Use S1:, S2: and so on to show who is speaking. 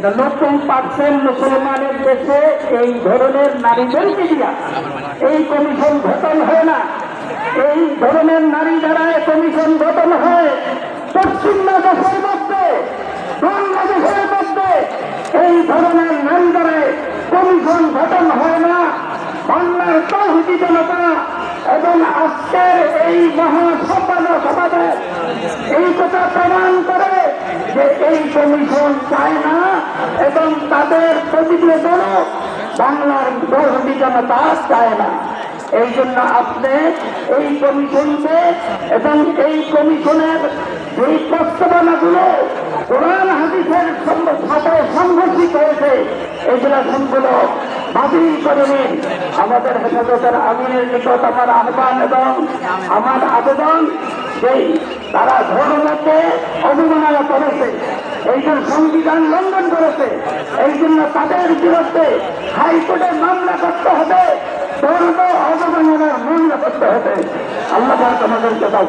S1: এটা নতুন পার্সেন্ট মুসলমানের দেশে এই ধরনের নারীদেরকে দিয়া এই কমিশন গঠন হয় না। এই ধরনের নারী দ্বারা কমিশন গঠন হয়। পশ্চিমবঙ্গের মধ্যে, বাংলাদেশের মধ্যে এই ধরনের নারী দ্বারা কমিশন গঠন হয় না। বাংলার তৌহিদি জনতা এবং আজকের এই মহাসম্পাদক সমাজে এই কথা প্রমাণ করে যে এই কমিশন চায় না। এবং তাদের প্রতিবেদন বাংলার তৌহিদি জনতা চায় না। এই জন্য আপনি এই কমিশনকে এবং এই কমিশনের যেই প্রস্তাবনাগুলো কোরআন হাদিসের সাথে সংঘর্ষিত হয়েছে, এগুলো সম্পূর্ণ বাতিল করে নিন। আমাদের হেফাজতের আমিনের নিকট আমার আহ্বান এবং আমার আবেদন সেই তারা ধর্মকে অবমাননা এই সংবিধান লঙ্ঘন করেছে। এই জন্য তাদের বিরুদ্ধে হাইকোর্টে মামলা করতে হবে। ধর্ম অবমাননার মামলা করতে হবে। আল্লাহ তোমাদেরকে দাও